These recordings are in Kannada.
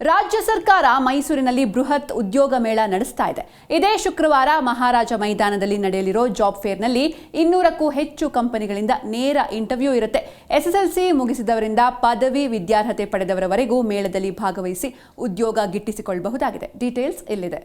ರಾಜ್ಯ ಸರ್ಕಾರ ಮೈಸೂರಿನಲ್ಲಿ ಬೃಹತ್ ಉದ್ಯೋಗ ಮೇಳ ನಡೆಸ್ತಾ ಇದೆ. ಇದೇ ಶುಕ್ರವಾರ ಮಹಾರಾಜ ಮೈದಾನದಲ್ಲಿ ನಡೆಯಲಿರೋ ಜಾಬ್ ಫೇರ್ನಲ್ಲಿ ಇನ್ನೂರಕ್ಕೂ ಹೆಚ್ಚು ಕಂಪನಿಗಳಿಂದ ನೇರ ಇಂಟರ್ವ್ಯೂ ಇರುತ್ತೆ. ಎಸ್ಎಸ್ಎಲ್ಸಿ ಮುಗಿಸಿದವರಿಂದ ಪದವಿ ವಿದ್ಯಾರ್ಹತೆ ಪಡೆದವರವರೆಗೂ ಮೇಳದಲ್ಲಿ ಭಾಗವಹಿಸಿ ಉದ್ಯೋಗ ಗಿಟ್ಟಿಸಿಕೊಳ್ಳಬಹುದಾಗಿದೆ ಡೀಟೇಲ್ಸ್ ಇಲ್ಲಿದೆ.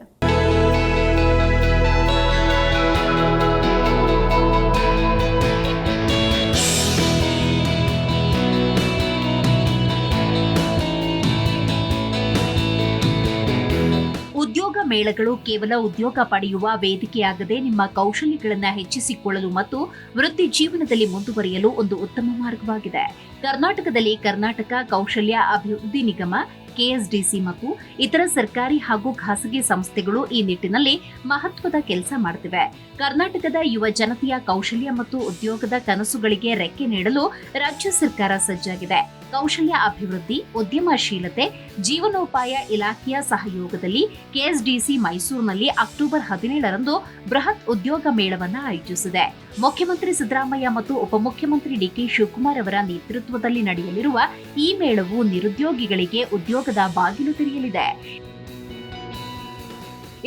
ಮೇಳಗಳು ಕೇವಲ ಉದ್ಯೋಗ ಪಡೆಯುವ ವೇದಿಕೆಯಾಗದೆ ನಿಮ್ಮ ಕೌಶಲ್ಯಗಳನ್ನು ಹೆಚ್ಚಿಸಿಕೊಳ್ಳಲು ಮತ್ತು ವೃತ್ತಿ ಜೀವನದಲ್ಲಿ ಮುಂದುವರಿಯಲು ಒಂದು ಉತ್ತಮ ಮಾರ್ಗವಾಗಿದೆ. ಕರ್ನಾಟಕದಲ್ಲಿ ಕರ್ನಾಟಕ ಕೌಶಲ್ಯ ಅಭಿವೃದ್ಧಿ ನಿಗಮ ಕೆಎಸ್ಡಿಸಿ ಮತ್ತು ಇತರ ಸರ್ಕಾರಿ ಹಾಗೂ ಖಾಸಗಿ ಸಂಸ್ಥೆಗಳು ಈ ನಿಟ್ಟಿನಲ್ಲಿ ಮಹತ್ವದ ಕೆಲಸ ಮಾಡುತ್ತಿವೆ ಕರ್ನಾಟಕದ ಯುವ ಜನತೆಯ ಕೌಶಲ್ಯ ಮತ್ತು ಉದ್ಯೋಗದ ಕನಸುಗಳಿಗೆ ರೆಕ್ಕೆ ನೀಡಲು ರಾಜ್ಯ ಸರ್ಕಾರ ಸಜ್ಜಾಗಿದೆ. ಕೌಶಲ್ಯ ಅಭಿವೃದ್ಧಿ, ಉದ್ಯಮಶೀಲತೆ, ಜೀವನೋಪಾಯ ಇಲಾಖೆಯ ಸಹಯೋಗದಲ್ಲಿ ಕೆಎಸ್ಡಿಸಿ ಮೈಸೂರಿನಲ್ಲಿ ಅಕ್ಟೋಬರ್ ಹದಿನೇಳರಂದು ಬೃಹತ್ ಉದ್ಯೋಗ ಮೇಳವನ್ನು ಆಯೋಜಿಸಿದೆ. ಮುಖ್ಯಮಂತ್ರಿ ಸಿದ್ದರಾಮಯ್ಯ ಮತ್ತು ಉಪಮುಖ್ಯಮಂತ್ರಿ ಡಿಕೆ ಶಿವಕುಮಾರ್ ಅವರ ನೇತೃತ್ವದಲ್ಲಿ ನಡೆಯಲಿರುವ ಈ ಮೇಳವು ನಿರುದ್ಯೋಗಿಗಳಿಗೆ ಉದ್ಯೋಗದ ಬಾಗಿಲು ತೆರೆಯಲಿದೆ.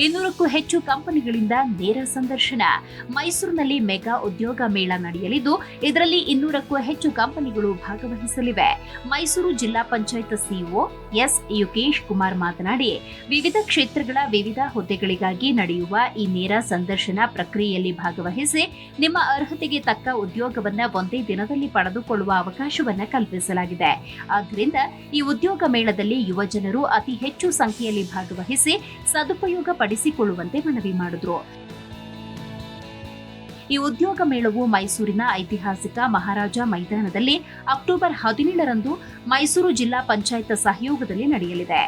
ಇನ್ನೂರಕ್ಕೂ ಹೆಚ್ಚು ಕಂಪನಿಗಳಿಂದ ನೇರ ಸಂದರ್ಶನ. ಮೈಸೂರಿನಲ್ಲಿ ಮೆಗಾ ಉದ್ಯೋಗ ಮೇಳ ನಡೆಯಲಿದ್ದು, ಇದರಲ್ಲಿ ಇನ್ನೂರಕ್ಕೂ ಹೆಚ್ಚು ಕಂಪನಿಗಳು ಭಾಗವಹಿಸಲಿವೆ. ಮೈಸೂರು ಜಿಲ್ಲಾ ಪಂಚಾಯತ್ ಸಿಇಒ ಎಸ್ ಯುಕೇಶ್ ಕುಮಾರ್ ಮಾತನಾಡಿ, ವಿವಿಧ ಕ್ಷೇತ್ರಗಳ ವಿವಿಧ ಹುದ್ದೆಗಳಿಗಾಗಿ ನಡೆಯುವ ಈ ನೇರ ಸಂದರ್ಶನ ಪ್ರಕ್ರಿಯೆಯಲ್ಲಿ ಭಾಗವಹಿಸಿ, ನಿಮ್ಮ ಅರ್ಹತೆಗೆ ತಕ್ಕ ಉದ್ಯೋಗವನ್ನ ಒಂದೇ ದಿನದಲ್ಲಿ ಪಡೆದುಕೊಳ್ಳುವ ಅವಕಾಶವನ್ನ ಕಲ್ಪಿಸಲಾಗಿದೆ. ಆದ್ದರಿಂದ ಈ ಉದ್ಯೋಗ ಮೇಳದಲ್ಲಿ ಯುವ ಜನರು ಅತಿ ಹೆಚ್ಚು ಸಂಖ್ಯೆಯಲ್ಲಿ ಭಾಗವಹಿಸಿ ಸದುಪಯೋಗ ಪಡಿಸಿಕೊಳ್ಳುವಂತೆ ಮನವಿ ಮಾಡಿದ್ರು. ಈ ಉದ್ಯೋಗ ಮೇಳವು ಮೈಸೂರಿನ ಐತಿಹಾಸಿಕ ಮಹಾರಾಜ ಮೈದಾನದಲ್ಲಿ ಅಕ್ಟೋಬರ್ ಹದಿನೇಳರಂದು ಮೈಸೂರು ಜಿಲ್ಲಾ ಪಂಚಾಯತ್ ಸಹಯೋಗದಲ್ಲಿ ನಡೆಯಲಿದೆ.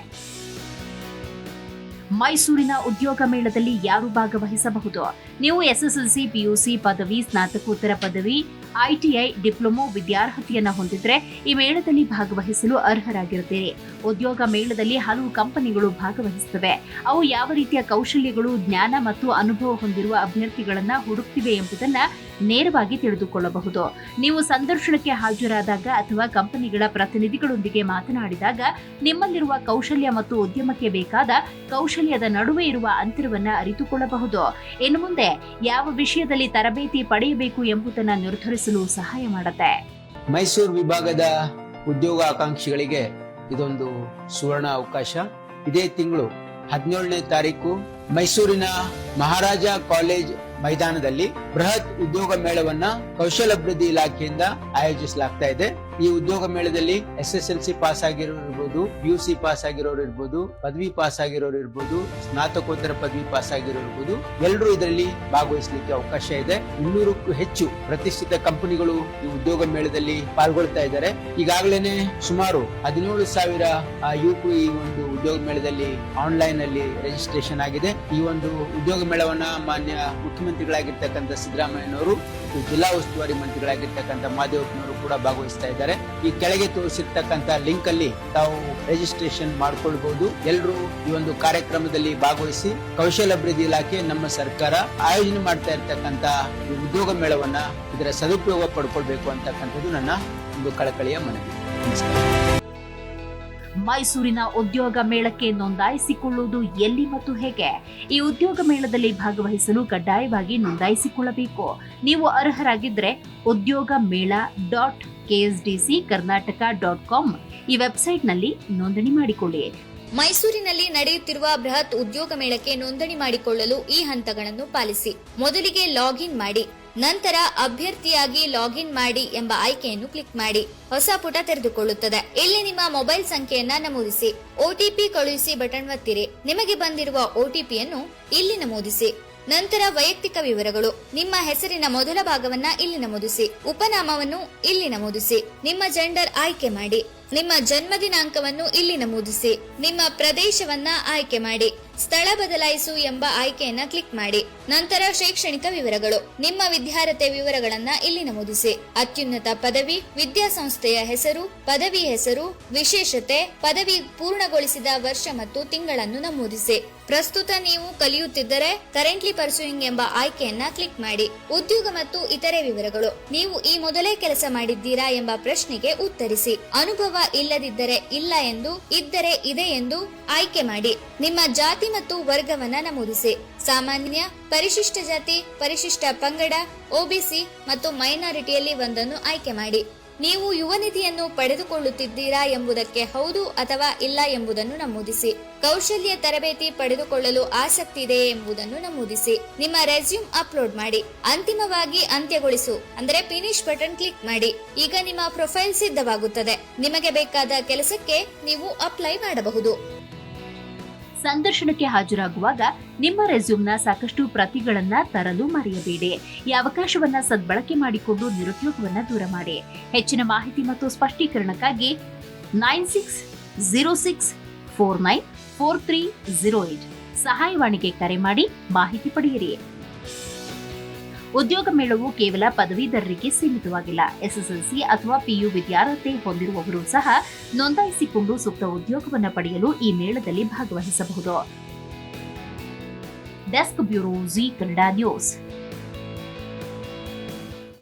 ಮೈಸೂರಿನ ಉದ್ಯೋಗ ಮೇಳದಲ್ಲಿ ಯಾರು ಭಾಗವಹಿಸಬಹುದು? ನೀವು ಎಸ್ಎಸ್ಎಲ್ಸಿ, ಪಿಯುಸಿ ಪದವಿ, ಸ್ನಾತಕೋತ್ತರ ಪದವಿ ಐಟಿಐ ಡಿಪ್ಲೊಮೊ ವಿದ್ಯಾರ್ಹತೆಯನ್ನು ಹೊಂದಿದ್ರೆ ಈ ಮೇಳದಲ್ಲಿ ಭಾಗವಹಿಸಲು ಅರ್ಹರಾಗಿರುತ್ತೀರಿ. ಉದ್ಯೋಗ ಮೇಳದಲ್ಲಿ ಹಲವು ಕಂಪನಿಗಳು ಭಾಗವಹಿಸುತ್ತವೆ. ಅವು ಯಾವ ರೀತಿಯ ಕೌಶಲ್ಯಗಳು, ಜ್ಞಾನ ಮತ್ತು ಅನುಭವ ಹೊಂದಿರುವ ಅಭ್ಯರ್ಥಿಗಳನ್ನ ಹುಡುಕ್ತಿವೆ ಎಂಬುದನ್ನ ನೇರವಾಗಿ ತಿಳಿದುಕೊಳ್ಳಬಹುದು. ನೀವು ಸಂದರ್ಶನಕ್ಕೆ ಹಾಜರಾದಾಗ ಅಥವಾ ಕಂಪನಿಗಳ ಪ್ರತಿನಿಧಿಗಳೊಂದಿಗೆ ಮಾತನಾಡಿದಾಗ ನಿಮ್ಮಲ್ಲಿರುವ ಕೌಶಲ್ಯ ಮತ್ತು ಉದ್ಯಮಕ್ಕೆ ಬೇಕಾದ ಕೌಶಲ್ಯದ ನಡುವೆ ಇರುವ ಅಂತರವನ್ನ ಅರಿತುಕೊಳ್ಳಬಹುದು. ಇನ್ನು ಮುಂದೆ ಯಾವ ವಿಷಯದಲ್ಲಿ ತರಬೇತಿ ಪಡೆಯಬೇಕು ಎಂಬುದನ್ನು ನಿರ್ಧರಿಸಲು ಸಹಾಯ ಮಾಡುತ್ತೆ. ಮೈಸೂರು ವಿಭಾಗದ ಉದ್ಯೋಗ ಆಕಾಂಕ್ಷಿಗಳಿಗೆ ಇದೊಂದು ಸುವರ್ಣ ಅವಕಾಶ. ಇದೇ ತಿಂಗಳು ಹದಿನೇಳನೇ ತಾರೀಕು ಮೈಸೂರಿನ ಮಹಾರಾಜ ಕಾಲೇಜ್ ಮೈದಾನದಲ್ಲಿ ಬೃಹತ್ ಉದ್ಯೋಗ ಮೇಳವನ್ನ ಕೌಶಲ್ಯಾಭಿವೃದ್ಧಿ ಇಲಾಖೆಯಿಂದ ಆಯೋಜಿಸಲಾಗ್ತಾ ಇದೆ. ಈ ಉದ್ಯೋಗ ಮೇಳದಲ್ಲಿ S S L C pass ಆಗಿರೋರು ಇರ್ಬೋದು ಯು ಸಿ ಪಾಸ್ ಆಗಿರೋರು ಇರ್ಬೋದು ಪದವಿ ಪಾಸ್ ಆಗಿರೋರು ಇರ್ಬೋದು ಸ್ನಾತಕೋತ್ತರ ಪದವಿ ಪಾಸ್ ಆಗಿರೋರು ಇರ್ಬೋದು ಎಲ್ಲರೂ ಇದರಲ್ಲಿ ಭಾಗವಹಿಸಲಿಕ್ಕೆ ಅವಕಾಶ ಇದೆ. ಇನ್ನೂರಕ್ಕೂ ಹೆಚ್ಚು ಪ್ರತಿಷ್ಠಿತ ಕಂಪನಿಗಳು ಈ ಉದ್ಯೋಗ ಮೇಳದಲ್ಲಿ ಪಾಲ್ಗೊಳ್ತಾ ಇದ್ದಾರೆ. ಈಗಾಗಲೇ ಸುಮಾರು ಹದಿನೇಳು ಸಾವಿರ ಯುವಕರು ಈ ಒಂದು ಉದ್ಯೋಗ ಮೇಳದಲ್ಲಿ ಆನ್ಲೈನ್ ಅಲ್ಲಿ ರಿಜಿಸ್ಟ್ರೇಷನ್ ಆಗಿದೆ. ಈ ಒಂದು ಉದ್ಯೋಗ ಮೇಳವನ್ನ ಮಾನ್ಯ ಮುಖ್ಯಮಂತ್ರಿಗಳಾಗಿರ್ತಕ್ಕಂಥ ಸಿದ್ದರಾಮಯ್ಯನವರು ಮತ್ತು ಜಿಲ್ಲಾ ಉಸ್ತುವಾರಿ ಮಂತ್ರಿಗಳಾಗಿರ್ತಕ್ಕಂಥ ಮಾದೇವಪ್ಪನವರು ಕೂಡ ಭಾಗವಹಿಸ್ತಾ ಇದ್ದಾರೆ. ಈ ಕೆಳಗೆ ತೋರಿಸಿರ್ತಕ್ಕಂಥ ಲಿಂಕ್ ಅಲ್ಲಿ ತಾವು ರಿಜಿಸ್ಟ್ರೇಷನ್ ಮಾಡ್ಕೊಳ್ಬಹುದು ಎಲ್ಲರೂ ಈ ಒಂದು ಕಾರ್ಯಕ್ರಮದಲ್ಲಿ ಭಾಗವಹಿಸಿ ಕೌಶಲ್ಯ ಅಭಿವೃದ್ಧಿ ಇಲಾಖೆ ನಮ್ಮ ಸರ್ಕಾರ ಆಯೋಜನೆ ಮಾಡ್ತಾ ಇರ್ತಕ್ಕಂಥ ಉದ್ಯೋಗ ಮೇಳವನ್ನ ಇದರ ಸದುಪಯೋಗ ಪಡ್ಕೊಳ್ಬೇಕು ಅಂತಕ್ಕಂಥದ್ದು ನನ್ನ ಒಂದು ಕಳಕಳಿಯ ಮನವಿ. ನಮಸ್ಕಾರ. ಮೈಸೂರಿನ ಉದ್ಯೋಗ ಮೇಳಕ್ಕೆ ನೋಂದಾಯಿಸಿಕೊಳ್ಳುವುದು ಎಲ್ಲಿ ಮತ್ತು ಹೇಗೆ? ಈ ಉದ್ಯೋಗ ಮೇಳದಲ್ಲಿ ಭಾಗವಹಿಸಲು ಕಡ್ಡಾಯವಾಗಿ ನೋಂದಾಯಿಸಿಕೊಳ್ಳಬೇಕು. ನೀವು ಅರ್ಹರಾಗಿದ್ದರೆ ಉದ್ಯೋಗ ಮೇಳ dot KSDC Karnataka dot com ಈ ವೆಬ್ಸೈಟ್ನಲ್ಲಿ ನೋಂದಣಿ ಮಾಡಿಕೊಳ್ಳಿ. ಮೈಸೂರಿನಲ್ಲಿ ನಡೆಯುತ್ತಿರುವ ಬೃಹತ್ ಉದ್ಯೋಗ ಮೇಳಕ್ಕೆ ನೋಂದಣಿ ಮಾಡಿಕೊಳ್ಳಲು ಈ ಹಂತಗಳನ್ನು ಪಾಲಿಸಿ. ಮೊದಲಿಗೆ ಲಾಗಿನ್ ಮಾಡಿ. ನಂತರ ಅಭ್ಯರ್ಥಿಯಾಗಿ ಲಾಗಿನ್ ಮಾಡಿ ಎಂಬ ಆಯ್ಕೆಯನ್ನು ಕ್ಲಿಕ್ ಮಾಡಿ. ಹೊಸ ಪುಟ ತೆರೆದುಕೊಳ್ಳುತ್ತದೆ. ಇಲ್ಲಿ ನಿಮ್ಮ ಮೊಬೈಲ್ ಸಂಖ್ಯೆಯನ್ನ ನಮೂದಿಸಿ. ಒಟಿಪಿ ಕಳುಹಿಸಿ ಬಟನ್ ಒತ್ತಿರಿ. ನಿಮಗೆ ಬಂದಿರುವ ಒಟಿಪಿಯನ್ನು ಇಲ್ಲಿ ನಮೂದಿಸಿ. ನಂತರ ವೈಯಕ್ತಿಕ ವಿವರಗಳು. ನಿಮ್ಮ ಹೆಸರಿನ ಮೊದಲ ಭಾಗವನ್ನ ಇಲ್ಲಿ ನಮೂದಿಸಿ. ಉಪನಾಮವನ್ನು ಇಲ್ಲಿ ನಮೂದಿಸಿ. ನಿಮ್ಮ ಜೆಂಡರ್ ಆಯ್ಕೆ ಮಾಡಿ. ನಿಮ್ಮ ಜನ್ಮ ದಿನಾಂಕವನ್ನು ಇಲ್ಲಿ ನಮೂದಿಸಿ. ನಿಮ್ಮ ಪ್ರದೇಶವನ್ನ ಆಯ್ಕೆ ಮಾಡಿ. ಸ್ಥಳ ಬದಲಾಯಿಸು ಎಂಬ ಆಯ್ಕೆಯನ್ನ ಕ್ಲಿಕ್ ಮಾಡಿ. ನಂತರ ಶೈಕ್ಷಣಿಕ ವಿವರಗಳು. ನಿಮ್ಮ ವಿದ್ಯಾರ್ಹತೆ ವಿವರಗಳನ್ನ ಇಲ್ಲಿ ನಮೂದಿಸಿ. ಅತ್ಯುನ್ನತ ಪದವಿ, ವಿದ್ಯಾಸಂಸ್ಥೆಯ ಹೆಸರು, ಪದವಿ ಹೆಸರು, ವಿಶೇಷತೆ, ಪದವಿ ಪೂರ್ಣಗೊಳಿಸಿದ ವರ್ಷ ಮತ್ತು ತಿಂಗಳನ್ನು ನಮೂದಿಸಿ. ಪ್ರಸ್ತುತ ನೀವು ಕಲಿಯುತ್ತಿದ್ದರೆ ಕರೆಂಟ್ಲಿ ಪರ್ಸೂಯಿಂಗ್ ಎಂಬ ಆಯ್ಕೆಯನ್ನ ಕ್ಲಿಕ್ ಮಾಡಿ. ಉದ್ಯೋಗ ಮತ್ತು ಇತರೆ ವಿವರಗಳು. ನೀವು ಈ ಮೊದಲೇ ಕೆಲಸ ಮಾಡಿದ್ದೀರಾ ಎಂಬ ಪ್ರಶ್ನೆಗೆ ಉತ್ತರಿಸಿ. ಅನುಭವ ಇಲ್ಲದಿದ್ದರೆ ಇಲ್ಲ ಎಂದು, ಇದ್ದರೆ ಇದೆ ಎಂದು ಆಯ್ಕೆ ಮಾಡಿ. ನಿಮ್ಮ ಜಾತಿ ಮತ್ತು ವರ್ಗವನ್ನ ನಮೂದಿಸಿ. ಸಾಮಾನ್ಯ, ಪರಿಶಿಷ್ಟ ಜಾತಿ, ಪರಿಶಿಷ್ಟ ಪಂಗಡ ಒಬಿಸಿ ಮತ್ತು ಮೈನಾರಿಟಿಯಲ್ಲಿ ಒಂದನ್ನು ಆಯ್ಕೆ ಮಾಡಿ. ನೀವು ಯುವ ನಿಧಿಯನ್ನು ಪಡೆದುಕೊಳ್ಳುತ್ತಿದ್ದೀರಾ ಎಂಬುದಕ್ಕೆ ಹೌದು ಅಥವಾ ಇಲ್ಲ ಎಂಬುದನ್ನು ನಮೂದಿಸಿ. ಕೌಶಲ್ಯ ತರಬೇತಿ ಪಡೆದುಕೊಳ್ಳಲು ಆಸಕ್ತಿ ಇದೆ ಎಂಬುದನ್ನು ನಮೂದಿಸಿ. ನಿಮ್ಮ ರೆಸ್ಯೂಮ್ ಅಪ್ಲೋಡ್ ಮಾಡಿ. ಅಂತಿಮವಾಗಿ ಅಂತ್ಯಗೊಳಿಸು. ಅಂದರೆ ಫಿನಿಶ್ ಬಟನ್ ಕ್ಲಿಕ್ ಮಾಡಿ. ಈಗ ನಿಮ್ಮ ಪ್ರೊಫೈಲ್ ಸಿದ್ಧವಾಗುತ್ತದೆ. ನಿಮಗೆ ಬೇಕಾದ ಕೆಲಸಕ್ಕೆ ನೀವು ಅಪ್ಲೈ ಮಾಡಬಹುದು. ಸಂದರ್ಶನಕ್ಕೆ ಹಾಜರಾಗುವಾಗ ನಿಮ್ಮ ರೆಸ್ಯೂಮ್ನ ಸಾಕಷ್ಟು ಪ್ರತಿಗಳನ್ನ ತರಲು ಮರೆಯಬೇಡಿ. ಈ ಅವಕಾಶವನ್ನ ಸದ್ಬಳಕೆ ಮಾಡಿಕೊಂಡು ನಿರುದ್ಯೋಗವನ್ನ ದೂರ ಮಾಡಿ. ಹೆಚ್ಚಿನ ಮಾಹಿತಿ ಮತ್ತು ಸ್ಪಷ್ಟೀಕರಣಕ್ಕಾಗಿ nine six zero six four nine four three zero eight. ಸಹಾಯವಾಣಿಗೆ ಕರೆ ಮಾಡಿ ಮಾಹಿತಿ ಪಡೆಯಿರಿ. ಉದ್ಯೋಗ ಮೇಳವು ಕೇವಲ ಪದವೀಧರರಿಗೆ ಸೀಮಿತವಾಗಿಲ್ಲ. ಎಸ್ಎಸ್ಎಲ್ಸಿ ಅಥವಾ ಪಿಯು ವಿದ್ಯಾರ್ಹತೆ ಹೊಂದಿರುವವರು ಸಹ ನೋಂದಾಯಿಸಿಕೊಂಡು ಸೂಕ್ತ ಉದ್ಯೋಗವನ್ನು ಪಡೆಯಲು ಈ ಮೇಳದಲ್ಲಿ ಭಾಗವಹಿಸಬಹುದು. Desk bureau Zee Kannada news.